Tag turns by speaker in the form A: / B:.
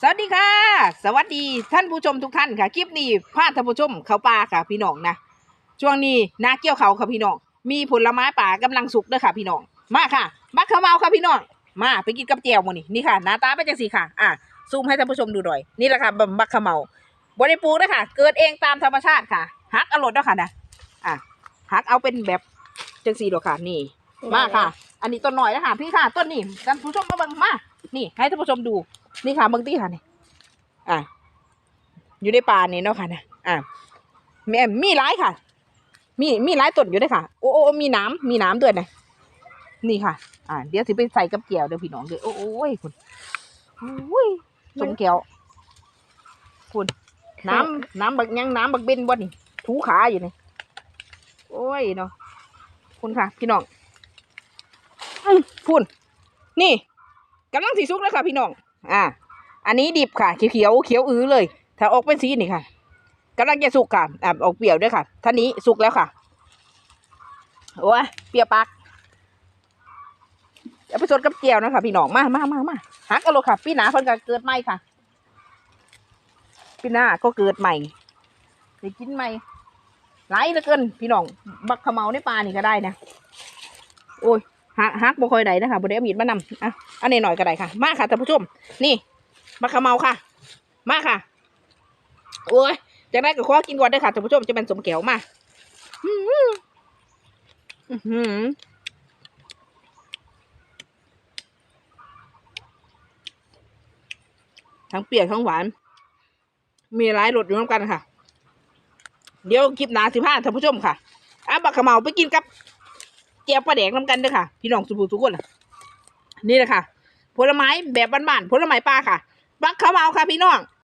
A: สวัสดีค่ะ สวัสดีท่านผู้ชมทุกท่านค่ะ คลิปนี้พาท่านผู้ชมเขาป่าค่ะพี่น้องนะ ช่วงนี้นาเกี่ยวเขาค่ะพี่น้อง มีผลไม้ป่ากำลังสุกเด้อค่ะพี่น้อง มาค่ะบักขาวเมาค่ะพี่น้อง มาไปกินกับแจ่วมื้นี่นี่ค่ะหน้าตาเป็นจังสีค่ะ อะซูมให้ท่านผู้ชมดูหน่อย นี่แหละค่ะบักขาวเมาบริปูนะคะเกิดเองตามธรรมชาติค่ะฮักอรรถเด้อค่ะนะ อะฮักเอาเป็นแบบจังสีดอกค่ะ นี่ มาค่ะ อันนี้ต้นหน่อยนะคะพี่ค่ะ ต้นนี้ท่านผู้ชมมาเบิ่งมา นี่ ให้ท่านผู้ชมดู นี่ค่ะเบิ่งตี้ค่ะนี่อะอยู่ในป่านี่เนาะค่ะนะอะมีมีหลายค่ะ มีมีหลายต้นอยู่ด้วยค่ะ โอ้โอ้มีน้ำมีน้ำด้วยนะนี่ค่ะ อ่าเดี๋ยวสิไปใส่กับเกี่ยวเดี๋ยวพี่น้องเดี๋ยวโอ้โอ้ยคุณโอ้ยสมแก้วคุณน้ำน้ำบักยังน้ำบักเบนบ่นี่ถูขาอยู่นี่โอ้ยเนาะคุณค่ะ พี่น้องอืมคุณนี่กำลังสีสุกแล้วค่ะพี่น้อง อ่า อันนี้ดิบค่ะ เขียวเขียวอื้อเลย ถ้าออกเป็นสีนี่ค่ะกำลังจะสุกค่ะอ่าออกเปรี้ยวด้วยค่ะท่านี้สุกแล้วค่ะโอ้ยเปรี้ยวปากเอาไปสดกับเจียวนะคะพี่น้องมามามามาหักเอาโลค่ะ พี่หนาคนก็เกิดใหม่ค่ะ พี่หน้าก็เกิดใหม่ได้กินใหม่หลายเหลือเกิน พี่น้อง บักขะเมาในปลานี่ก็ได้นะ โอ้ย หักหักบ่ค่อยได้นะคะบ่ได้เอามีดมานำอะอันนี้หน่อยก็ได้ค่ะ มาค่ะท่านผู้ชม นี่บักขะเมาค่ะ มาค่ะ โอ้ยจากนั้นก็ขอกินก่อนได้ค่ะท่านผู้ชมจะเป็นสมแก้วมาอื้อหืออื้อหือทั้งเปรี้ยวทั้งหวาน มีหลายรสอยู่ร่วมกันค่ะ เดี๋ยวคลิปหนาสิบห้าท่านผู้ชมค่ะอะบักขะเมาไปกินกับ จียวปลาแดกน้ำกันเด้อค่ะ พี่น้องสุภูทุกคนนี่แหละค่ะผลไม้แบบบ้านๆผลไม้ป่าค่ะบักขะเมาค่ะ พี่น้อง